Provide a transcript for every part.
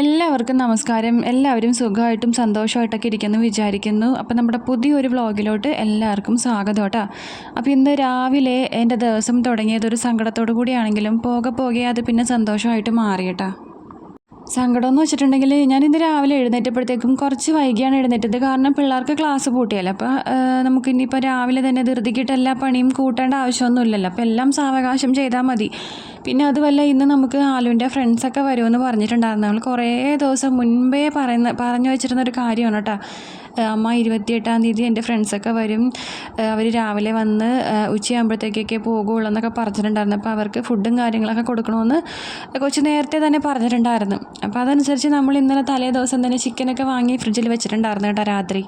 എല്ലാവർക്കും നമസ്കാരം. എല്ലാവരും സുഖമായിട്ടും സന്തോഷമായിട്ടൊക്കെ ഇരിക്കുന്നു വിചാരിക്കുന്നു. അപ്പോൾ നമ്മുടെ പുതിയൊരു വ്ളോഗിലോട്ട് എല്ലാവർക്കും സ്വാഗതം കേട്ടോ. അപ്പോൾ ഇന്ന് രാവിലെ എന്റെ ദിവസം തുടങ്ങിയത് ഒരു സങ്കടത്തോടു കൂടിയാണെങ്കിലും പോകെ പോകെ അത് പിന്നെ സന്തോഷമായിട്ട് മാറി സങ്കടം എന്ന് വെച്ചിട്ടുണ്ടെങ്കിൽ ഇന്ന് രാവിലെ എഴുന്നേറ്റപ്പോഴത്തേക്കും കുറച്ച് വൈകിയാണ് എഴുന്നേറ്റത്. കാരണം പിള്ളേർക്ക് ക്ലാസ് പൂട്ടിയല്ലോ. അപ്പോൾ നമുക്ക് ഇനിയിപ്പോൾ രാവിലെ തന്നെ ധൃതിക്കിട്ട് എല്ലാ പണിയും കൂട്ടേണ്ട ആവശ്യമൊന്നുമില്ലല്ലോ. അപ്പോൾ എല്ലാം സാവകാശം ചെയ്താൽ മതി. പിന്നെ അതുമല്ല ഇന്ന് നമുക്ക് ആലുവിന്റെ ഫ്രണ്ട്സൊക്കെ വരുമെന്ന് പറഞ്ഞിട്ടുണ്ടായിരുന്നു. നമ്മൾ കുറേ ദിവസം മുൻപേ പറയുന്ന പറഞ്ഞു വെച്ചിരുന്ന ഒരു കാര്യമാണ് കേട്ടോ. അമ്മ ഇരുപത്തിയെട്ടാം തീയതി എന്റെ ഫ്രണ്ട്സൊക്കെ വരും. അവർ രാവിലെ വന്ന് ഉച്ചയാകുമ്പോഴത്തേക്കൊക്കെ പോകുള്ളൂ എന്നൊക്കെ പറഞ്ഞിട്ടുണ്ടായിരുന്നു. അപ്പോൾ അവർക്ക് ഫുഡും കാര്യങ്ങളൊക്കെ കൊടുക്കണമെന്ന് കൊച്ചു നേരത്തെ തന്നെ പറഞ്ഞിട്ടുണ്ടായിരുന്നു. അപ്പോൾ അതനുസരിച്ച് നമ്മൾ ഇന്നലെ തലേ ദിവസം തന്നെ ചിക്കനൊക്കെ വാങ്ങി ഫ്രിഡ്ജിൽ വെച്ചിട്ടുണ്ടായിരുന്നു കേട്ടോ രാത്രി.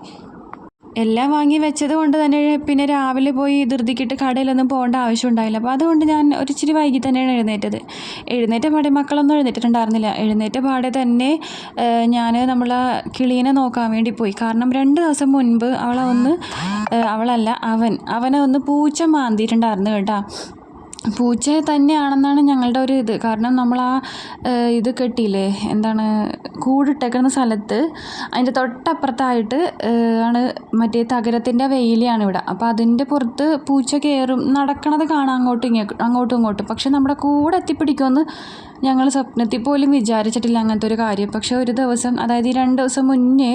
എല്ലാം വാങ്ങി വെച്ചത് കൊണ്ട് തന്നെ പിന്നെ രാവിലെ പോയി ധൃതിക്കിട്ട് കടയിലൊന്നും പോകേണ്ട ആവശ്യം ഉണ്ടായില്ല അപ്പോൾ അതുകൊണ്ട് ഞാൻ ഒരു ഇച്ചിരി വൈകി തന്നെയാണ് എഴുന്നേറ്റത്. എഴുന്നേറ്റ പാടെ മക്കളൊന്നും എഴുന്നേറ്റിട്ടുണ്ടായിരുന്നില്ല. എഴുന്നേറ്റ പാടെ തന്നെ ഞാൻ നമ്മളെ കിളീനെ നോക്കാൻ വേണ്ടി പോയി. കാരണം രണ്ട് ദിവസം മുൻപ് അവളെ ഒന്ന് അവളല്ല അവൻ. അവനെ ഒന്ന് പൂച്ച മാന്തിയിട്ടുണ്ടായിരുന്നു കേട്ടോ. പൂച്ച തന്നെയാണെന്നാണ് ഞങ്ങളുടെ ഒരു ഇത്. കാരണം നമ്മൾ ആ ഇത് കെട്ടിയില്ലേ എന്താണ് കൂടിട്ടേക്കുന്ന സ്ഥലത്ത് അതിന്റെ തൊട്ടപ്പുറത്തായിട്ട് ആണ് മറ്റേ തകരത്തിന്റെ വെയിലിയാണ് ഇവിടെ. അപ്പോൾ അതിന്റെ പുറത്ത് പൂച്ച കയറും നടക്കണത് കാണാം അങ്ങോട്ടും ഇങ്ങോട്ടും അങ്ങോട്ടും ഇങ്ങോട്ടും. പക്ഷെ നമ്മുടെ കൂടെ എത്തിപ്പിടിക്കുമെന്ന് ഞങ്ങൾ സ്വപ്നത്തിൽ പോലും വിചാരിച്ചിട്ടില്ല അങ്ങനത്തെ ഒരു കാര്യം. പക്ഷേ ഒരു ദിവസം അതായത് ഈ രണ്ട് ദിവസം മുന്നേ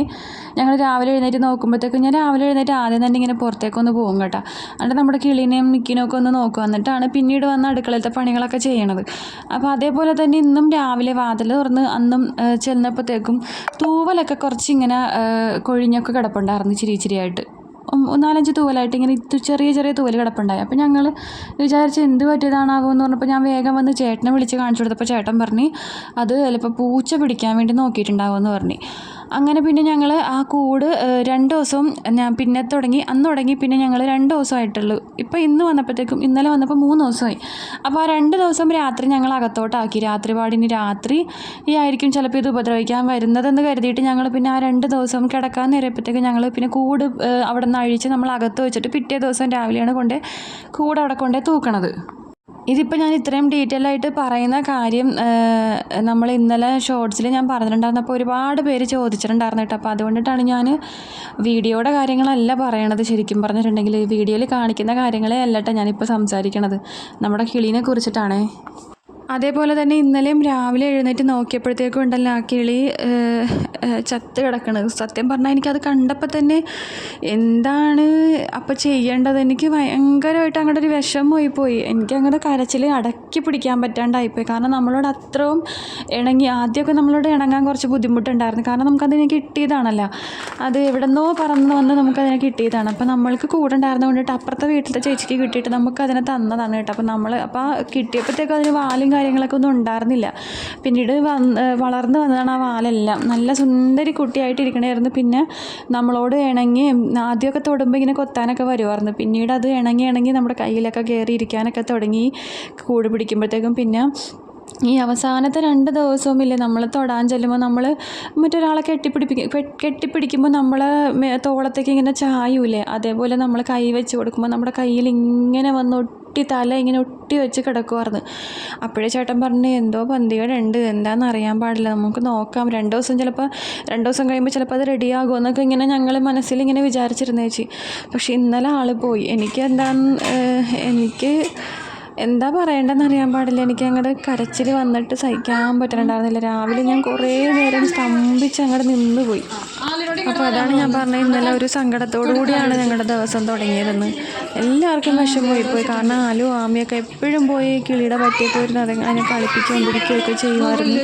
ഞങ്ങൾ രാവിലെ എഴുന്നേറ്റ് നോക്കുമ്പോഴത്തേക്കും ഞാൻ രാവിലെ എഴുന്നേറ്റ് ആദ്യം തന്നെ ഇങ്ങനെ പുറത്തേക്കൊന്ന് പോകും കേട്ടോ. എന്നിട്ട് നമ്മുടെ കിളിനെയും നിക്കിനെയൊക്കെ ഒന്ന് നോക്കുക എന്നിട്ടാണ് പിന്നീട് വന്ന് അടുക്കളയിലത്തെ പണികളൊക്കെ ചെയ്യണത്. അപ്പോൾ അതേപോലെ തന്നെ ഇന്നും രാവിലെ വാതിൽ തുറന്ന് അന്നും ചെന്നപ്പോഴത്തേക്കും തൂവലൊക്കെ കുറച്ച് ഇങ്ങനെ കൊഴിഞ്ഞൊക്കെ കിടപ്പുണ്ടായിരുന്നു ഇച്ചിരി ഇച്ചിരിയായിട്ട് നാലഞ്ച് തൂവലായിട്ട് ഇങ്ങനെ ചെറിയ ചെറിയ തൂവൽ കിടപ്പുണ്ടായി. അപ്പോൾ ഞങ്ങൾ വിചാരിച്ച് എന്ത് പറ്റിയതാണാവോ എന്ന് പറഞ്ഞപ്പോൾ ഞാൻ വേഗം വന്ന് ചേട്ടനെ വിളിച്ച് കാണിച്ചു കൊടുത്തപ്പോൾ ചേട്ടൻ പറഞ്ഞ് അത് ചിലപ്പോൾ പൂച്ച പിടിക്കാൻ വേണ്ടി നോക്കിയിട്ടുണ്ടാവുമെന്ന് പറഞ്ഞു. അങ്ങനെ പിന്നെ ഞങ്ങൾ ആ കൂട് രണ്ട് ദിവസവും ഞാൻ പിന്നെ തുടങ്ങി അന്ന് തുടങ്ങി പിന്നെ ഞങ്ങൾ രണ്ട് ദിവസമായിട്ടുള്ളൂ. ഇപ്പോൾ ഇന്ന് വന്നപ്പോഴത്തേക്കും ഇന്നലെ വന്നപ്പോൾ മൂന്ന് ദിവസമായി. അപ്പോൾ ആ രണ്ട് ദിവസം രാത്രി ഞങ്ങൾ അകത്തോട്ടാക്കി. രാത്രി പാടിന് രാത്രി ഈ ആയിരിക്കും ചിലപ്പോൾ ഇത് ഉപദ്രവിക്കാൻ വരുന്നതെന്ന് കരുതിയിട്ട് ഞങ്ങൾ പിന്നെ ആ രണ്ട് ദിവസം കിടക്കാൻ നേരപ്പോഴത്തേക്കും ഞങ്ങൾ പിന്നെ കൂട് അവിടെ നിന്ന് അഴിച്ച് നമ്മൾ അകത്ത് വെച്ചിട്ട് പിറ്റേ ദിവസം രാവിലെയാണ് കൊണ്ടേ കൂട് കൊണ്ടേ തൂക്കണത്. ഇതിപ്പോൾ ഞാൻ ഇത്രയും ഡീറ്റെയിൽ ആയിട്ട് പറയുന്ന കാര്യം നമ്മൾ ഇന്നലെ ഷോർട്സിൽ ഞാൻ പറഞ്ഞിട്ടുണ്ടായിരുന്നു. അപ്പോൾ ഒരുപാട് പേര് ചോദിച്ചിട്ടുണ്ടായിരുന്നു കേട്ടോ. അപ്പോൾ അതുകൊണ്ടിട്ടാണ് ഞാൻ വീഡിയോയുടെ കാര്യങ്ങളല്ല പറയണത്. ശരിക്കും പറഞ്ഞിട്ടുണ്ടെങ്കിൽ വീഡിയോയിൽ കാണിക്കുന്ന കാര്യങ്ങളെ അല്ല കേട്ടോ ഞാനിപ്പോൾ സംസാരിക്കണത്. നമ്മുടെ കിളീനെ കുറിച്ചിട്ടാണേ. അതേപോലെ തന്നെ ഇന്നലെയും രാവിലെ എഴുന്നേറ്റ് നോക്കിയപ്പോഴത്തേക്കും ഉണ്ടല്ലോ ആ കിളി ചത്ത് കിടക്കണത് സത്യം പറഞ്ഞാൽ എനിക്കത് കണ്ടപ്പോൾ തന്നെ എന്താണ് അപ്പോൾ ചെയ്യേണ്ടത്? എനിക്ക് ഭയങ്കരമായിട്ട് അങ്ങോട്ട് ഒരു വിഷമമായി പോയി. എനിക്ക് അങ്ങോട്ട് കരച്ചിൽ അടക്കി പിടിക്കാൻ പറ്റാണ്ടായിപ്പോയി കാരണം നമ്മളോട് അത്രയും ഇണങ്ങി ആദ്യമൊക്കെ നമ്മളോട് ഇണങ്ങാൻ കുറച്ച് ബുദ്ധിമുട്ടുണ്ടായിരുന്നു. കാരണം നമുക്കതിനെ കിട്ടിയതാണല്ലോ. അത് എവിടെന്നോ പറന്ന് വന്ന് നമുക്കതിനെ കിട്ടിയതാണ്. അപ്പോൾ നമ്മൾക്ക് കൂടെ ഉണ്ടായിരുന്ന കൊണ്ടിട്ട് അപ്പുറത്തെ വീട്ടിലത്തെ ചേച്ചിക്ക് കിട്ടിയിട്ട് നമുക്കതിനെ തന്നതാണ് കേട്ടോ. അപ്പോൾ നമ്മൾ അപ്പോൾ കിട്ടിയപ്പോഴത്തേക്കും അതിന് വാലും കാര്യങ്ങളൊക്കെ ഒന്നും ഉണ്ടായിരുന്നില്ല. പിന്നീട് വന്ന് വളർന്നു വന്നതാണ് ആ വാലെല്ലാം. നല്ല സുന്ദരി കുട്ടിയായിട്ട് ഇരിക്കണമായിരുന്നു പിന്നെ നമ്മളോട് ഇണങ്ങി ആദ്യമൊക്കെ തൊടുമ്പോൾ ഇങ്ങനെ കൊത്താനൊക്കെ വരുമായിരുന്നു പിന്നീട് അത് ഇണങ്ങി ഇണങ്ങി നമ്മുടെ കയ്യിലൊക്കെ കയറി ഇരിക്കാനൊക്കെ തുടങ്ങി കൂട് പിടിക്കുമ്പോഴത്തേക്കും പിന്നെ ഈ അവസാനത്തെ രണ്ട് ദിവസവും ഇല്ലേ നമ്മൾ തൊടാൻ ചെല്ലുമ്പോൾ നമ്മൾ മറ്റൊരാളെ കെട്ടിപ്പിടിപ്പിക്കും കെട്ടിപ്പിടിക്കുമ്പോൾ നമ്മൾ തോളത്തേക്ക് ഇങ്ങനെ ചായൂലേ. അതേപോലെ നമ്മൾ കൈ വെച്ച് കൊടുക്കുമ്പോൾ നമ്മുടെ കയ്യിൽ ഇങ്ങനെ വന്ന് ഒട്ടി തല ഇങ്ങനെ ഒട്ടി വെച്ച് കിടക്കുമായിരുന്നു അപ്പോഴേ ചേട്ടൻ പറഞ്ഞു എന്തോ പന്തികേടുണ്ട് എന്താണെന്ന് അറിയാൻ പാടില്ല നമുക്ക് നോക്കാം. രണ്ട് ദിവസം ചിലപ്പോൾ രണ്ട് ദിവസം കഴിയുമ്പോൾ ചിലപ്പോൾ അത് റെഡിയാകുമോ എന്നൊക്കെ ഇങ്ങനെ ഞങ്ങൾ മനസ്സിൽ ഇങ്ങനെ വിചാരിച്ചിരുന്നേ പക്ഷേ ഇന്നലെ ആൾ പോയി. എനിക്ക് എന്താണെന്ന് എനിക്ക് എന്താ പറയേണ്ടതെന്ന് അറിയാൻ പാടില്ല. എനിക്ക് അങ്ങോട്ട് കരച്ചിൽ വന്നിട്ട് സഹിക്കാൻ പറ്റണുണ്ടായിരുന്നില്ല. രാവിലെ ഞാൻ കുറേ നേരം സ്തംഭിച്ച് അങ്ങോട്ട് നിന്ന് പോയി അപ്പോൾ അതാണ് ഞാൻ പറഞ്ഞത്. ഇന്നലെ ഒരു സങ്കടത്തോടു കൂടിയാണ് ഞങ്ങളുടെ ദിവസം തുടങ്ങിയതെന്ന്. എല്ലാവർക്കും വിഷമമായി പോയി. കാരണം ആലു ആമിയൊക്കെ എപ്പോഴും പോയി കിളിയുടെ പറ്റിയ പോയിരുന്നു അത് അതിനെ കളിപ്പിച്ചുകൊണ്ടിരിക്കുകയൊക്കെ ചെയ്യുമായിരുന്നു.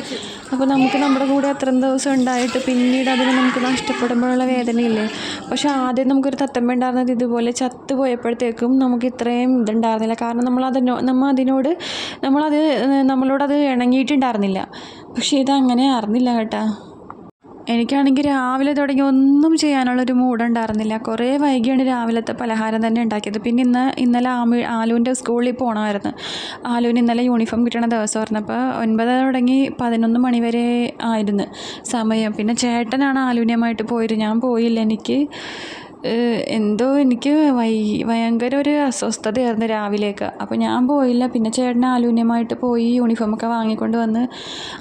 അപ്പോൾ നമുക്ക് നമ്മുടെ കൂടെ അത്രയും ദിവസം ഉണ്ടായിട്ട് പിന്നീട് അതിനെ നമുക്ക് നഷ്ടപ്പെടുമ്പോഴുള്ള വേദനയില്ലേ? പക്ഷെ ആദ്യം നമുക്കൊരു തത്തമ്മ ഉണ്ടായിരുന്നത് ഇതുപോലെ ചത്തു പോയപ്പോഴത്തേക്കും നമുക്ക് ഇത്രയും ഇതുണ്ടായിരുന്നില്ല. കാരണം നമ്മൾ അതിനോ നമ്മൾ അതിനോട് നമ്മളത് നമ്മളോടത് ഇണങ്ങിയിട്ടുണ്ടായിരുന്നില്ല. പക്ഷേ ഇതങ്ങനെ അറിഞ്ഞില്ല കേട്ടാ. എനിക്കാണെങ്കിൽ രാവിലെ തുടങ്ങി ഒന്നും ചെയ്യാനുള്ളൊരു മൂഡുണ്ടായിരുന്നില്ല. കുറേ വൈകിയാണ് രാവിലത്തെ പലഹാരം തന്നെ ഉണ്ടാക്കിയത്. പിന്നെ ഇന്ന് ഇന്നലെ ആമി ആലുവിന്റെ സ്കൂളിൽ പോകണമായിരുന്നു ആലുവിന് ഇന്നലെ യൂണിഫോം കിട്ടണ ദിവസമായിരുന്നു അപ്പോൾ ഒൻപത് തുടങ്ങി പതിനൊന്ന് മണി വരെ ആയിരുന്നു സമയം. പിന്നെ ചേട്ടനാണ് ആലുവിനുമായിട്ട് പോയത്. ഞാൻ പോയില്ല എനിക്ക്. എന്തോ എനിക്ക് വൈ ഭയങ്കര ഒരു അസ്വസ്ഥതയായിരുന്നു രാവിലെയൊക്കെ. അപ്പോൾ ഞാൻ പോയില്ല. പിന്നെ ചേട്ടൻ ആലൂന്യമായിട്ട് പോയി യൂണിഫോമൊക്കെ വാങ്ങിക്കൊണ്ട് വന്ന്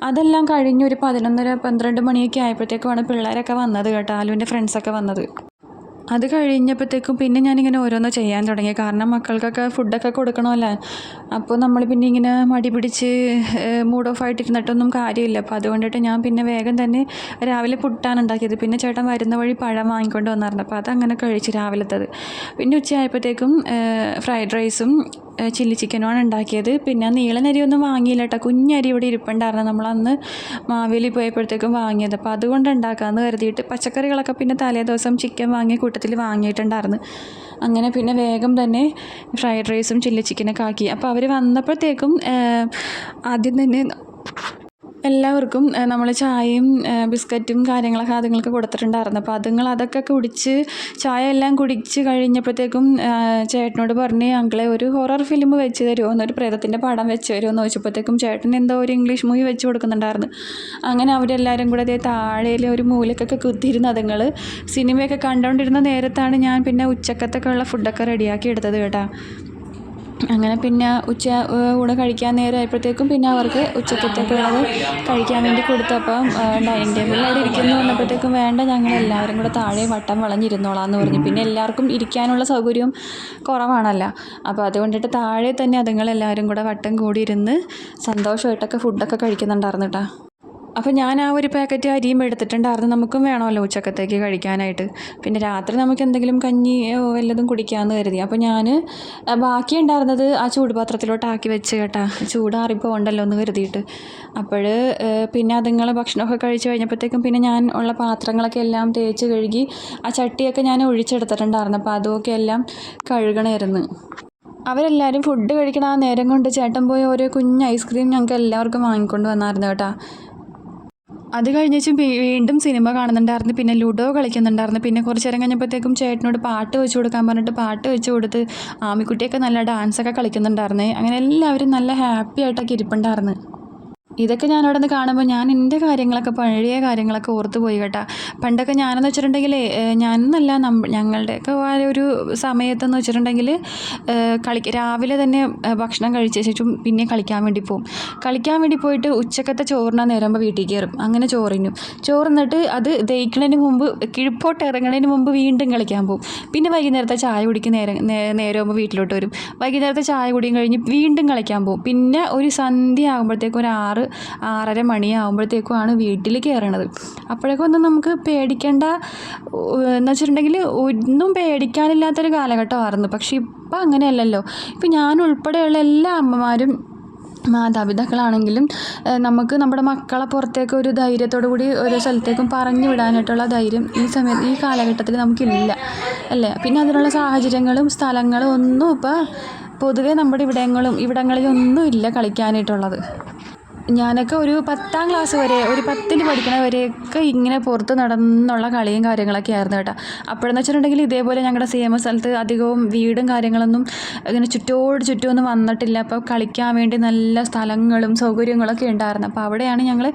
അതെല്ലാം കഴിഞ്ഞ് ഒരു പതിനൊന്നര പന്ത്രണ്ട് മണിയൊക്കെ ആയപ്പോഴത്തേക്കുമാണ് പിള്ളേരൊക്കെ വന്നത് കേട്ടോ. ആലുവിന്റെ ഫ്രണ്ട്സൊക്കെ വന്നത്. അത് കഴിഞ്ഞപ്പോഴത്തേക്കും പിന്നെ ഞാനിങ്ങനെ ഓരോന്ന് ചെയ്യാൻ തുടങ്ങി. കാരണം മക്കൾക്കൊക്കെ ഫുഡൊക്കെ കൊടുക്കണമല്ലോ? അപ്പോൾ നമ്മൾ പിന്നെ ഇങ്ങനെ മടി പിടിച്ച് മൂഡ് ഓഫ് ആയിട്ടിരുന്നിട്ടൊന്നും കാര്യമില്ല. അപ്പോൾ അതുകൊണ്ടിട്ട് ഞാൻ പിന്നെ വേഗം തന്നെ രാവിലെ പുട്ടാണ് ഉണ്ടാക്കിയത്. പിന്നെ ചേട്ടൻ വരുന്ന വഴി പഴം വാങ്ങിക്കൊണ്ട് വന്നായിരുന്നു. അപ്പോൾ അതങ്ങനെ കഴിച്ച് രാവിലത്തത്. പിന്നെ ഉച്ചയായപ്പോഴത്തേക്കും ഫ്രൈഡ് റൈസും ചില്ലി ചിക്കനുമാണ് ഉണ്ടാക്കിയത്. പിന്നെ നീളനരി ഒന്നും വാങ്ങിയില്ല കേട്ടോ. കുഞ്ഞരി ഇവിടെ ഇരിപ്പുണ്ടായിരുന്നു. നമ്മളന്ന് മാവേലി പോയപ്പോഴത്തേക്കും വാങ്ങിയത്. അപ്പോൾ അതുകൊണ്ട് ഉണ്ടാക്കാമെന്ന് കരുതിയിട്ട് പച്ചക്കറികളൊക്കെ പിന്നെ തലേ ദിവസം ചിക്കൻ വാങ്ങിയ കൂട്ടത്തിൽ വാങ്ങിയിട്ടുണ്ടായിരുന്നു. അങ്ങനെ പിന്നെ വേഗം തന്നെ ഫ്രൈഡ് റൈസും ചില്ലി ചിക്കനൊക്കെ ആക്കി. അപ്പോൾ അവർ വന്നപ്പോഴത്തേക്കും ആദ്യം തന്നെ എല്ലാവർക്കും നമ്മൾ ചായയും ബിസ്ക്കറ്റും കാര്യങ്ങളൊക്കെ അതുങ്ങൾക്ക് കൊടുത്തിട്ടുണ്ടായിരുന്നു. അപ്പോൾ അതുങ്ങൾ അതൊക്കെ കുടിച്ച് ചായ എല്ലാം കുടിച്ച് കഴിഞ്ഞപ്പോഴത്തേക്കും ചേട്ടനോട് പറഞ്ഞ് അങ്കിളെ ഒരു ഹൊറർ ഫിലിം വെച്ച് തരുമോ എന്നൊരു പ്രേതത്തിന്റെ പടം വെച്ച് തരുമോ എന്ന് ചോദിച്ചപ്പോഴത്തേക്കും ചേട്ടൻ എന്തോ ഒരു ഇംഗ്ലീഷ് മൂവി വെച്ച് കൊടുക്കുന്നുണ്ടായിരുന്നു. അങ്ങനെ അവരെല്ലാവരും കൂടെ അതേ താഴേലെ ഒരു മൂലക്കൊക്കെ കുത്തിയിരുന്ന അതുങ്ങൾ സിനിമയൊക്കെ കണ്ടുകൊണ്ടിരുന്ന നേരത്താണ് ഞാൻ പിന്നെ ഉച്ചക്കത്തൊക്കെ ഉള്ള ഫുഡൊക്കെ റെഡിയാക്കി എടുത്തത് കേട്ടോ. അങ്ങനെ പിന്നെ ഉച്ച കൂടെ കഴിക്കാൻ നേരമായപ്പോഴത്തേക്കും പിന്നെ അവർക്ക് ഉച്ചക്കത്തേക്കുള്ളത് കഴിക്കാൻ വേണ്ടി കൊടുത്തു. അപ്പം ഡൈനിങ് ടേബിളിൽ അവിടെ ഇരിക്കുന്നു പറഞ്ഞപ്പോഴത്തേക്കും വേണ്ട ഞങ്ങൾ എല്ലാവരും കൂടെ താഴെ വട്ടം വളഞ്ഞിരുന്നോളാം എന്ന് പറഞ്ഞു. പിന്നെ എല്ലാവർക്കും ഇരിക്കാനുള്ള സൗകര്യവും കുറവാണല്ലോ. അപ്പോൾ അതുകൊണ്ടിട്ട് താഴെ തന്നെ അതുങ്ങളെല്ലാവരും കൂടെ വട്ടം കൂടി ഇരുന്ന് സന്തോഷമായിട്ടൊക്കെ ഫുഡൊക്കെ കഴിക്കുന്നുണ്ടായിരുന്നു കേട്ടോ അപ്പോൾ ഞാൻ ആ ഒരു പാക്കറ്റ് അരിയും എടുത്തിട്ടുണ്ടായിരുന്നു. നമുക്കും വേണമല്ലോ ഉച്ചക്കത്തേക്ക് കഴിക്കാനായിട്ട്. പിന്നെ രാത്രി നമുക്ക് എന്തെങ്കിലും കഞ്ഞി വല്ലതും കുടിക്കാമെന്ന് കരുതി. അപ്പോൾ ഞാൻ ബാക്കി ഉണ്ടായിരുന്നത് ആ ചൂടുപാത്രത്തിലോട്ട് ആക്കി വെച്ച് കേട്ടാ. ചൂടാറിപ്പോൾ ഉണ്ടല്ലോ എന്ന് കരുതിയിട്ട്. അപ്പോൾ പിന്നെ അതുങ്ങൾ ഭക്ഷണമൊക്കെ കഴിച്ച് കഴിഞ്ഞപ്പോഴത്തേക്കും പിന്നെ ഞാൻ ഉള്ള പാത്രങ്ങളൊക്കെ എല്ലാം തേച്ച് കഴുകി ആ ചട്ടിയൊക്കെ ഞാൻ ഒഴിച്ചെടുത്തിട്ടുണ്ടായിരുന്നു. അപ്പോൾ അതൊക്കെ എല്ലാം കഴുകണമായിരുന്നു അവരെല്ലാവരും ഫുഡ് കഴിക്കണ ആ നേരം കൊണ്ട് ചേട്ടൻ പോയി ഓരോ കുഞ്ഞ് ഐസ്ക്രീം ഞങ്ങൾക്ക് എല്ലാവർക്കും വാങ്ങിക്കൊണ്ട് വന്നായിരുന്നു കേട്ടോ. അത് കഴിഞ്ഞേച്ചും വീണ്ടും സിനിമ കാണുന്നുണ്ടായിരുന്നു. പിന്നെ ലുഡോ കളിക്കുന്നുണ്ടായിരുന്നു. പിന്നെ കുറച്ച് നേരം കഴിഞ്ഞപ്പോഴത്തേക്കും ചേട്ടനോട് പാട്ട് വെച്ച് കൊടുക്കാൻ പറഞ്ഞിട്ട് പാട്ട് വെച്ച് കൊടുത്ത് ആമിക്കുട്ടിയൊക്കെ നല്ല ഡാൻസൊക്കെ കളിക്കുന്നുണ്ടായിരുന്നു. അങ്ങനെ എല്ലാവരും നല്ല ഹാപ്പി ആയിട്ടൊക്കെ ഇരിപ്പുണ്ടായിരുന്നു. ഇതൊക്കെ ഞാൻ അവിടെ നിന്ന് കാണുമ്പോൾ ഞാൻ എന്റെ കാര്യങ്ങളൊക്കെ പഴയ കാര്യങ്ങളൊക്കെ ഓർത്ത് പോയി കേട്ടാ. പണ്ടൊക്കെ ഞാനെന്ന് വെച്ചിട്ടുണ്ടെങ്കിൽ ഞാനെന്നല്ല നമ്മ ഞങ്ങളുടെയൊക്കെ ആ ഒരു സമയത്തെന്ന് വെച്ചിട്ടുണ്ടെങ്കിൽ കളി രാവിലെ തന്നെ ഭക്ഷണം കഴിച്ച ശേഷം പിന്നെ കളിക്കാൻ വേണ്ടി പോകും കളിക്കാൻ വേണ്ടി പോയിട്ട് ഉച്ചക്കത്തെ ചോറിനാ നേരമ്പോൾ വീട്ടിൽ കയറും അങ്ങനെ ചോറിനും ചോറിന്നിട്ട് അത് ദഹിക്കണതിന് മുമ്പ് കിഴിപ്പോട്ട് ഇറങ്ങുന്നതിന് മുമ്പ് വീണ്ടും കളിക്കാൻ പോകും പിന്നെ വൈകുന്നേരത്തെ ചായ കുടിക്കും നേരം നേരമാകുമ്പോൾ വീട്ടിലോട്ട് വരും. വൈകുന്നേരത്തെ ചായ കുടിയും കഴിഞ്ഞ് വീണ്ടും കളിക്കാൻ പോകും പിന്നെ ഒരു സന്ധ്യ ആകുമ്പോഴത്തേക്കും ഒരു ആറ് ആറര മണിയാകുമ്പോഴത്തേക്കുമാണ് വീട്ടിൽ കയറണത്. അപ്പോഴേക്കും ഒന്നും നമുക്ക് പേടിക്കേണ്ട എന്ന് വെച്ചിട്ടുണ്ടെങ്കിൽ ഒന്നും പേടിക്കാനില്ലാത്തൊരു കാലഘട്ടമായിരുന്നു. പക്ഷെ ഇപ്പം അങ്ങനെയല്ലല്ലോ. ഇപ്പം ഞാൻ ഉൾപ്പെടെയുള്ള എല്ലാ അമ്മമാരും മാതാപിതാക്കളാണെങ്കിലും നമുക്ക് നമ്മുടെ മക്കളെ പുറത്തേക്ക് ഒരു ധൈര്യത്തോടു കൂടി ഓരോ സ്ഥലത്തേക്കും പറഞ്ഞു വിടാനായിട്ടുള്ള ധൈര്യം ഈ സമയത്ത് ഈ കാലഘട്ടത്തിൽ നമുക്കില്ല അല്ലേ? പിന്നെ അതിനുള്ള സാഹചര്യങ്ങളും സ്ഥലങ്ങളും ഒന്നും ഇപ്പോൾ പൊതുവേ നമ്മുടെ ഇവിടങ്ങളും ഇവിടങ്ങളിലൊന്നും ഇല്ല കളിക്കാനായിട്ടുള്ളത്. ഞാനൊക്കെ ഒരു പത്താം ക്ലാസ് വരെ ഒരു പത്തിൽ പഠിക്കണ വരെയൊക്കെ ഇങ്ങനെ പുറത്ത് നടന്നുള്ള കളിയും കാര്യങ്ങളൊക്കെ ആയിരുന്നു കേട്ടോ. അപ്പോഴെന്ന് വെച്ചിട്ടുണ്ടെങ്കിൽ ഇതേപോലെ ഞങ്ങളുടെ സി എം എസ് സ്ഥലത്ത് അധികവും വീടും കാര്യങ്ങളൊന്നും ഇങ്ങനെ ചുറ്റോട് ചുറ്റുമൊന്നും വന്നിട്ടില്ല. അപ്പോൾ കളിക്കാൻ വേണ്ടി നല്ല സ്ഥലങ്ങളും സൗകര്യങ്ങളൊക്കെ ഉണ്ടായിരുന്നു. അപ്പോൾ അവിടെയാണ് ഞങ്ങൾ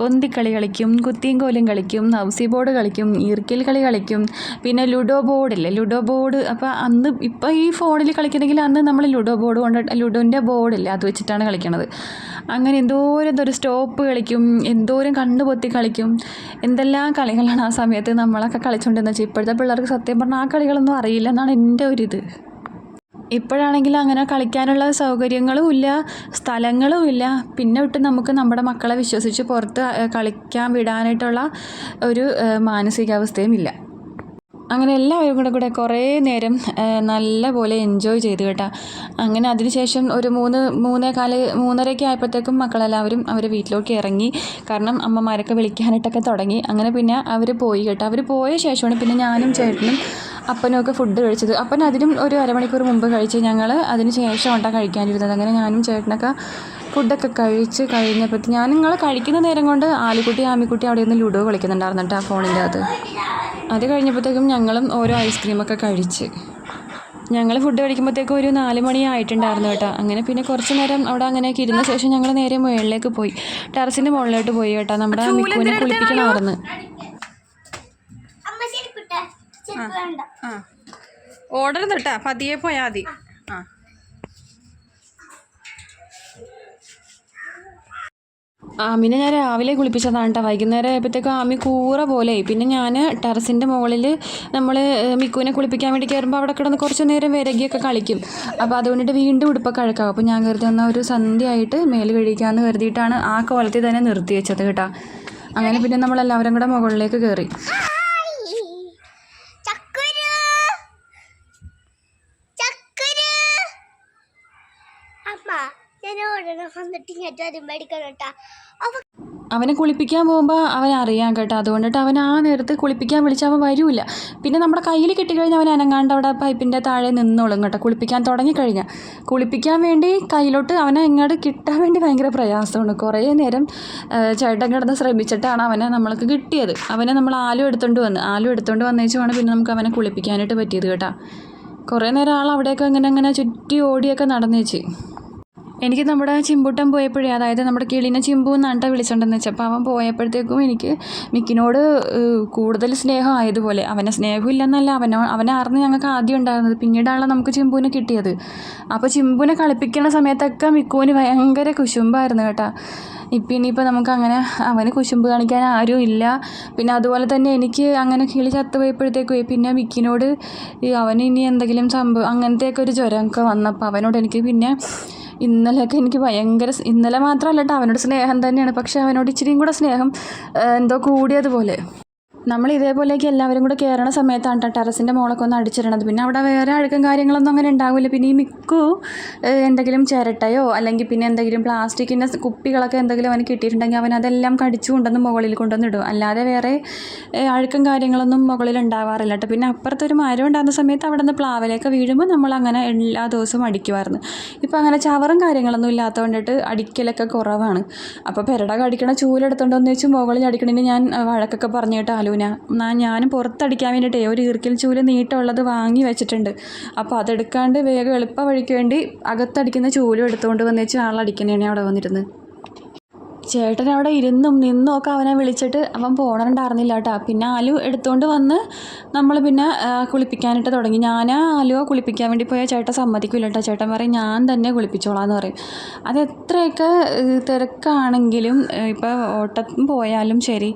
കൊന്തിക്കളി കളിക്കും കുത്തിയും കോലും കളിക്കും ഹൗസി ബോർഡ് കളിക്കും ഈർക്കിൽ കളി കളിക്കും പിന്നെ ലുഡോ ബോർഡില്ലേ ലുഡോ ബോർഡ്. അപ്പോൾ അന്ന് ഇപ്പോൾ ഈ ഫോണിൽ കളിക്കണമെങ്കിൽ അന്ന് നമ്മൾ ലുഡോ ബോർഡ് കൊണ്ട് ലുഡോന്റെ ബോർഡില്ലേ അത് വെച്ചിട്ടാണ് കളിക്കണത്. അങ്ങനെ എന്തോരം ഒരു സ്റ്റോപ്പ് കളിക്കും എന്തോരം കണ്ണു പൊത്തി കളിക്കും. എന്തെല്ലാം കളികളാണ് ആ സമയത്ത് നമ്മളൊക്കെ കളിച്ചുകൊണ്ടിരുന്നത് വെച്ചാൽ ഇപ്പോഴത്തെ പിള്ളേർക്ക് സത്യം പറഞ്ഞാൽ ആ കളികളൊന്നും അറിയില്ല എന്നാണ് എന്റെ ഒരിത് ഇപ്പോഴാണെങ്കിൽ അങ്ങനെ കളിക്കാനുള്ള സൗകര്യങ്ങളും ഇല്ല സ്ഥലങ്ങളും ഇല്ല. പിന്നെ വിട്ട് നമുക്ക് നമ്മുടെ മക്കളെ വിശ്വസിച്ച് പുറത്ത് കളിക്കാൻ വിടാനായിട്ടുള്ള ഒരു മാനസികാവസ്ഥയും ഇല്ല. അങ്ങനെ എല്ലാവരും കൂടെ കൂടെ കുറേ നേരം നല്ലപോലെ നല്ല പോലെ എൻജോയ് ചെയ്തു കേട്ടോ. അങ്ങനെ അതിനുശേഷം ഒരു മൂന്ന് മൂന്നേ കാൽ മൂന്നരയൊക്കെ ആയപ്പോഴത്തേക്കും മക്കളെല്ലാവരും അവർ വീട്ടിലേക്ക് ഇറങ്ങി. കാരണം അമ്മമാരൊക്കെ വിളിക്കാനായിട്ടൊക്കെ തുടങ്ങി. അങ്ങനെ പിന്നെ അവർ പോയി കേട്ടോ. അവർ പോയ ശേഷമാണ് പിന്നെ ഞാനും ചേട്ടനും അപ്പനും ഒക്കെ ഫുഡ് കഴിച്ചത്. അപ്പൻ അതിനും ഒരു അരമണിക്കൂർ മുമ്പ് കഴിച്ച് ഞങ്ങൾ അതിന് ശേഷം ഉണ്ടാ കഴിക്കാനിരുന്നത്. അങ്ങനെ ഞാനും ചേട്ടനൊക്കെ ഫുഡൊക്കെ കഴിച്ച് കഴിഞ്ഞപ്പോഴത്തെ ഞാൻ നിങ്ങൾ കഴിക്കുന്ന നേരം കൊണ്ട് ആലിക്കുട്ടി ആമിക്കുട്ടി അവിടെ നിന്ന് ലുഡോ കളിക്കുന്നുണ്ടായിരുന്നു കേട്ടോ ആ ഫോണിന്റെ അത് അത് കഴിഞ്ഞപ്പോഴത്തേക്കും ഞങ്ങളും ഓരോ ഐസ്ക്രീമൊക്കെ കഴിച്ച്. ഞങ്ങൾ ഫുഡ് കഴിക്കുമ്പോഴത്തേക്കും ഒരു നാല് മണി ആയിട്ടുണ്ടായിരുന്നു കേട്ടോ. അങ്ങനെ പിന്നെ കുറച്ച് നേരം അവിടെ അങ്ങനെയൊക്കെ ഇരുന്ന ശേഷം ഞങ്ങൾ നേരെ മുകളിലേക്ക് പോയി. ടെറസിന്റെ മുകളിലോട്ട് പോയി കേട്ടോ. നമ്മുടെ മിക്കുവിനെ കുളിപ്പിക്കണമായിരുന്നു ഓർഡർ തൊട്ടാ പതിയെ പോയാൽ മതി. ആമിനെ ഞാൻ രാവിലെ കുളിപ്പിച്ചതാണ് കേട്ടോ വൈകുന്നേരം ആയപ്പോഴത്തേക്കും ആമി കൂറ പോലെ. പിന്നെ ഞാൻ ടെറസിന്റെ മുകളിൽ നമ്മൾ മിക്കുവിനെ കുളിപ്പിക്കാൻ വേണ്ടി കയറുമ്പോൾ അവിടെ കിടന്ന് കുറച്ച് നേരം വിരകിയൊക്കെ കളിക്കും. അപ്പോൾ അതുകൊണ്ടിട്ട് വീണ്ടും ഉടുപ്പൊക്കെ അഴുക്കാവും. അപ്പോൾ ഞാൻ കരുതി വന്ന ഒരു സന്ധ്യയായിട്ട് മേൽ കഴിക്കാമെന്ന് കരുതിയിട്ടാണ് ആ കോലത്തിൽ തന്നെ നിർത്തി വെച്ചത് കേട്ടോ. അങ്ങനെ പിന്നെ നമ്മളെല്ലാവരും കൂടെ മുകളിലേക്ക് കയറി ചക്കുരു ചക്കുരു അമ്മ ഞാൻ ഉടനെ അവനെ കുളിപ്പിക്കാൻ പോകുമ്പോൾ അവൻ അറിയാം കേട്ടോ. അതുകൊണ്ടിട്ട് അവൻ ആ നേരത്ത് കുളിപ്പിക്കാൻ വിളിച്ചാൽ അവൻ വരില്ല പിന്നെ നമ്മുടെ കയ്യിൽ കിട്ടിക്കഴിഞ്ഞാൽ അവൻ അനങ്ങാണ്ട് അവിടെ പൈപ്പിന്റെ താഴെ നിന്നോളും കേട്ടോ. കുളിപ്പിക്കാൻ തുടങ്ങിക്കഴിഞ്ഞാൽ കുളിപ്പിക്കാൻ വേണ്ടി കയ്യിലോട്ട് അവനെ ഇങ്ങോട്ട് കിട്ടാൻ വേണ്ടി ഭയങ്കര പ്രയാസമാണ്. കുറേ നേരം ചേട്ടൻ കിടന്ന് ശ്രമിച്ചിട്ടാണ് അവനെ നമ്മൾക്ക് കിട്ടിയത്. അവനെ നമ്മൾ ആലും എടുത്തുകൊണ്ട് വന്ന്. ആലും എടുത്തുകൊണ്ട് വന്നേച്ചുമാണ് പിന്നെ നമുക്ക് അവനെ കുളിപ്പിക്കാനായിട്ട് പറ്റിയത് കേട്ടോ. കുറേ നേരം ആൾ അവിടെയൊക്കെ ഇങ്ങനെ ഇങ്ങനെ ചുറ്റി ഓടിയൊക്കെ നടന്നേച്ച്. എനിക്ക് നമ്മുടെ ചിമ്പൂട്ടൻ പോയപ്പോഴേ അതായത് നമ്മുടെ കിളിനെ ചിമ്പു എന്നാണ് വിളിച്ചോണ്ടെന്ന് വെച്ചാൽ അപ്പോൾ അവൻ പോയപ്പോഴത്തേക്കും എനിക്ക് മിക്കിനോട് കൂടുതൽ സ്നേഹമായതുപോലെ അവനെ സ്നേഹമില്ലെന്നല്ല അവനോ അവനെ അറിഞ്ഞ് ഞങ്ങൾക്ക് ആദ്യം ഉണ്ടായിരുന്നത് പിന്നീടാണല്ലോ നമുക്ക് ചിമ്പുവിനെ കിട്ടിയത്. അപ്പോൾ ചിമ്പുവിനെ കളിപ്പിക്കുന്ന സമയത്തൊക്കെ മിക്കുവിന് ഭയങ്കര കുശുമ്പായിരുന്നു കേട്ടോ. ഇപ്പം ഇനിയിപ്പോൾ നമുക്ക് അങ്ങനെ അവന് കുശുമ്പ് കാണിക്കാൻ ആരും ഇല്ല. പിന്നെ അതുപോലെ തന്നെ എനിക്ക് അങ്ങനെ കിളി ചത്തുപോയപ്പോഴത്തേക്കും പിന്നെ മിക്കിനോട് അവന് ഇനി എന്തെങ്കിലും സംഭവം അങ്ങനത്തെയൊക്കെ ഒരു ജ്വരമൊക്കെ വന്നപ്പോൾ അവനോട് എനിക്ക് പിന്നെ ഇന്നലെയൊക്കെ എനിക്ക് ഭയങ്കര ഇന്നലെ മാത്രമല്ല കേട്ടോ അവനോട് സ്നേഹം തന്നെയാണ്. പക്ഷെ അവനോട് ഇച്ചിരിയും കൂടെ സ്നേഹം എന്തോ കൂടിയതുപോലെ നമ്മൾ ഇതേപോലെയൊക്കെ എല്ലാവരും കൂടെ കയറണ സമയത്താണ് കേട്ടോ ടെറസിന്റെ മുകളൊക്കെ ഒന്ന് അടിച്ചിടണത്. പിന്നെ അവിടെ വേറെ അഴുക്കും കാര്യങ്ങളൊന്നും അങ്ങനെ ഉണ്ടാവില്ല പിന്നെ ഈ മിക്കു എന്തെങ്കിലും ചിരട്ടയോ അല്ലെങ്കിൽ പിന്നെ എന്തെങ്കിലും പ്ലാസ്റ്റിക്കിന്റെ കുപ്പികളൊക്കെ എന്തെങ്കിലും അവന് കിട്ടിയിട്ടുണ്ടെങ്കിൽ അവൻ അതെല്ലാം കടിച്ചു കൊണ്ടുവന്ന് മുകളിൽ കൊണ്ടുവന്ന് ഇടും അല്ലാതെ വേറെ അഴുക്കും കാര്യങ്ങളൊന്നും മുകളിൽ ഉണ്ടാവാറില്ല കേട്ടോ പിന്നെ അപ്പുറത്തൊരു മരം ഉണ്ടാകുന്ന സമയത്ത് അവിടെ നിന്ന് പ്ലാവിലേക്ക് വീഴുമ്പോൾ നമ്മൾ അങ്ങനെ എല്ലാ ദിവസവും അടിക്കുമായിരുന്നു. ഇപ്പോൾ അങ്ങനെ ചവറും കാര്യങ്ങളൊന്നും ഇല്ലാത്തതുകൊണ്ടിട്ട് അടിക്കലൊക്കെ കുറവാണ്. അപ്പോൾ പെരട കടിക്കണ ചൂലെടുത്തോണ്ട് എന്ന് വെച്ച് മുകളിൽ അടിക്കണതിന് ഞാൻ വഴക്കൊക്കെ പറഞ്ഞു കേട്ടോ എന്നാ ഞാനും പുറത്തടിക്കാൻ വേണ്ടിയിട്ടേ ഒരു ഈർക്കിൽ ചൂൽ നീട്ടമുള്ളത് വാങ്ങി വെച്ചിട്ടുണ്ട്. അപ്പോൾ അതെടുക്കാണ്ട് വേഗം എളുപ്പ വഴിക്ക് വേണ്ടി അകത്തടിക്കുന്ന ചൂലും എടുത്തുകൊണ്ട് വന്നേച്ച് ആളടിക്കുന്നതാണ് അവിടെ വന്നിരുന്ന് ചേട്ടൻ അവിടെ ഇരുന്നും നിന്നും ഒക്കെ അവനെ വിളിച്ചിട്ട് അവൻ പോണുണ്ടായിരുന്നില്ല കേട്ടോ പിന്നെ ആലു എടുത്തുകൊണ്ട് വന്ന് നമ്മൾ പിന്നെ കുളിപ്പിക്കാനിട്ട് തുടങ്ങി. ഞാൻ ആലുവ കുളിപ്പിക്കാൻ വേണ്ടി പോയാൽ ചേട്ടൻ സമ്മതിക്കില്ല കേട്ടോ ചേട്ടൻ പറയും ഞാൻ തന്നെ കുളിപ്പിച്ചോളാം എന്ന് പറയും. അത് എത്രയൊക്കെ തിരക്കാണെങ്കിലും ഇപ്പോൾ ഓട്ടം പോയാലും ശരി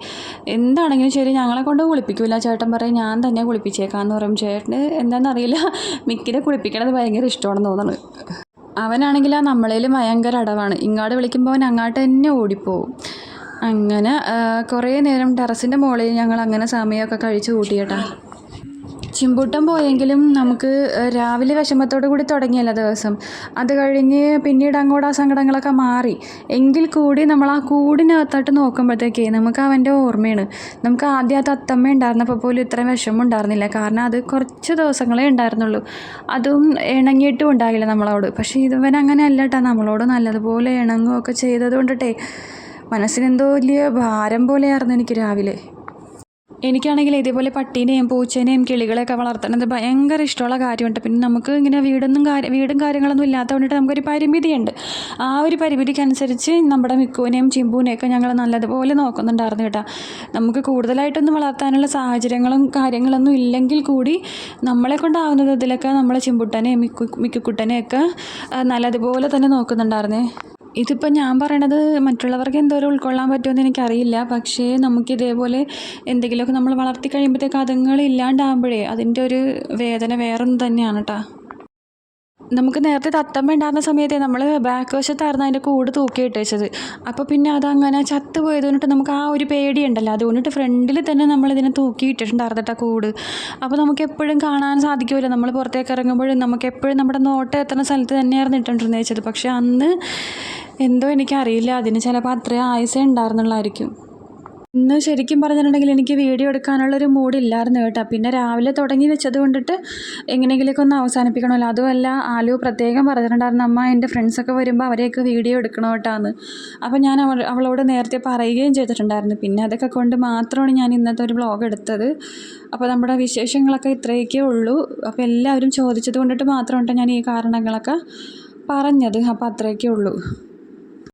എന്താണെങ്കിലും ശരി ഞങ്ങളെ കൊണ്ട് കുളിപ്പിക്കില്ല ചേട്ടൻ പറയും ഞാൻ തന്നെ കുളിപ്പിച്ചേക്കാന്ന് പറയും. ചേട്ടന് എന്താണെന്നറിയില്ല മിക്കിനെ കുളിപ്പിക്കണത് ഭയങ്കര ഇഷ്ടമാണെന്ന് തോന്നുന്നു അവനാണെങ്കിൽ ആ നമ്മളേലും ഭയങ്കര അടവാണ്. ഇങ്ങോട്ട് വിളിക്കുമ്പോൾ അവൻ അങ്ങോട്ട് തന്നെ ഓടിപ്പോവും. അങ്ങനെ കുറേ നേരം ടെറസിന്റെ മുകളിൽ ഞങ്ങൾ അങ്ങനെ സമയമൊക്കെ കഴിച്ച് കൂട്ടിയേട്ടാ. ചിമ്പൂട്ടം പോയെങ്കിലും നമുക്ക് രാവിലെ വിഷമത്തോടു കൂടി തുടങ്ങിയല്ല ദിവസം. അത് കഴിഞ്ഞ് പിന്നീട് അങ്ങോട്ട് ആ സങ്കടങ്ങളൊക്കെ മാറി. എങ്കിൽ കൂടി നമ്മൾ ആ കൂടിനകത്തോട്ട് നോക്കുമ്പോഴത്തേക്കേ നമുക്ക് അവന്റെ ഓർമ്മയാണ്. നമുക്ക് ആദ്യം ആ തത്തമ്മ ഉണ്ടായിരുന്നപ്പോൾ പോലും ഇത്രയും വിഷമം ഉണ്ടായിരുന്നില്ല. കാരണം അത് കുറച്ച് ദിവസങ്ങളേ ഉണ്ടായിരുന്നുള്ളൂ. അതും ഇണങ്ങിയിട്ടും ഉണ്ടാകില്ല നമ്മളോട്. പക്ഷേ ഇവൻ അങ്ങനെ അല്ല കേട്ടോ നമ്മളോട് നല്ലതുപോലെ ഇണങ്ങുകയൊക്കെ ചെയ്തത് കൊണ്ടിട്ടേ മനസ്സിനെന്തോ വലിയ ഭാരം പോലെയായിരുന്നു എനിക്ക് രാവിലെ. എനിക്കാണെങ്കിൽ ഇതേപോലെ പട്ടീനെയും പൂച്ചേനെയും കിളികളെയൊക്കെ വളർത്തണത് ഭയങ്കര ഇഷ്ടമുള്ള കാര്യമുണ്ട്. പിന്നെ നമുക്ക് ഇങ്ങനെ വീടൊന്നും കാര്യം വീടും കാര്യങ്ങളൊന്നും ഇല്ലാത്തതുകൊണ്ടിട്ട് നമുക്കൊരു പരിമിതിയുണ്ട്. ആ ഒരു പരിമിതിക്കനുസരിച്ച് നമ്മുടെ മിക്കുവിനെയും ചിമ്പുവിനെയൊക്കെ ഞങ്ങൾ നല്ലതുപോലെ നോക്കുന്നുണ്ടായിരുന്നു കേട്ടോ. നമുക്ക് കൂടുതലായിട്ടൊന്നും വളർത്താനുള്ള സാഹചര്യങ്ങളും കാര്യങ്ങളൊന്നും ഇല്ലെങ്കിൽ കൂടി നമ്മളെ കൊണ്ടാവുന്നത് ഇതിലൊക്കെ നമ്മളെ ചിമ്പുട്ടനെയും മിക്കു മിക്കുക്കുട്ടനെയൊക്കെ നല്ലതുപോലെ തന്നെ നോക്കുന്നുണ്ടായിരുന്നേ. ഇതിപ്പോൾ ഞാൻ പറയണത് മറ്റുള്ളവർക്ക് എന്തോരം ഉൾക്കൊള്ളാൻ പറ്റുമെന്ന് എനിക്കറിയില്ല. പക്ഷേ നമുക്ക് ഇതേപോലെ എന്തെങ്കിലുമൊക്കെ നമ്മൾ വളർത്തി കഴിയുമ്പോഴത്തേക്ക് അതുങ്ങൾ ഇല്ലാണ്ടാകുമ്പോഴേ അതിന്റെ ഒരു വേദന വേറൊന്നും തന്നെയാണ് കേട്ടോ നമുക്ക് നേരത്തെ തത്തമ്മ ഉണ്ടായിരുന്ന സമയത്തെ നമ്മൾ ബാക്ക് വശത്തായിരുന്നു അതിന്റെ കൂട് തൂക്കി വെച്ചത് അപ്പോൾ പിന്നെ അതങ്ങനെ ചത്ത് പോയത് കൊണ്ടിട്ട് നമുക്ക് ആ ഒരു പേടിയുണ്ടല്ലോ. അതുകൊണ്ടിട്ട് ഫ്രണ്ടിൽ തന്നെ നമ്മളിതിനെ തൂക്കി ഇട്ടിട്ടുണ്ടായിരുന്നു കേട്ടോ കൂട്. അപ്പോൾ നമുക്ക് എപ്പോഴും കാണാൻ സാധിക്കുമല്ലോ. നമ്മൾ പുറത്തേക്ക് ഇറങ്ങുമ്പോഴും നമുക്ക് എപ്പോഴും നമ്മുടെ നോട്ടം എത്തുന്ന സ്ഥലത്ത് തന്നെയായിരുന്നു ഇട്ടുകൊണ്ടിരുന്നത് വെച്ചത് പക്ഷേ അന്ന് എന്തോ എനിക്കറിയില്ല. അതിന് ചിലപ്പോൾ അത്രയും ആയുസേ ഉണ്ടായിരുന്നുള്ളായിരിക്കും. ഇന്ന് ശരിക്കും പറഞ്ഞിട്ടുണ്ടെങ്കിൽ എനിക്ക് വീഡിയോ എടുക്കാനുള്ളൊരു മൂഡില്ലായിരുന്നു കേട്ടോ. പിന്നെ രാവിലെ തുടങ്ങി വെച്ചത് കൊണ്ടിട്ട് എങ്ങനെയെങ്കിലുമൊക്കെ ഒന്ന് അവസാനിപ്പിക്കണമല്ലോ. അതുമല്ല ആലു പ്രത്യേകം പറഞ്ഞിട്ടുണ്ടായിരുന്നു അമ്മ എന്റെ ഫ്രണ്ട്സൊക്കെ വരുമ്പോൾ അവരെയൊക്കെ വീഡിയോ എടുക്കണം കേട്ടാന്ന് അപ്പോൾ ഞാൻ അവൾ അവളോട് നേരത്തെ പറയുകയും ചെയ്തിട്ടുണ്ടായിരുന്നു. പിന്നെ അതൊക്കെ കൊണ്ട് മാത്രമാണ് ഞാൻ ഇന്നത്തെ ഒരു ബ്ലോഗ് എടുത്തത്. അപ്പോൾ നമ്മുടെ വിശേഷങ്ങളൊക്കെ ഇത്രയൊക്കെ ഉള്ളൂ. അപ്പോൾ എല്ലാവരും ചോദിച്ചത് കൊണ്ടിട്ട് മാത്രമാണ് ഞാൻ ഈ കാരണങ്ങളൊക്കെ പറഞ്ഞത്. അപ്പോൾ അത്രയൊക്കെ ഉള്ളൂ.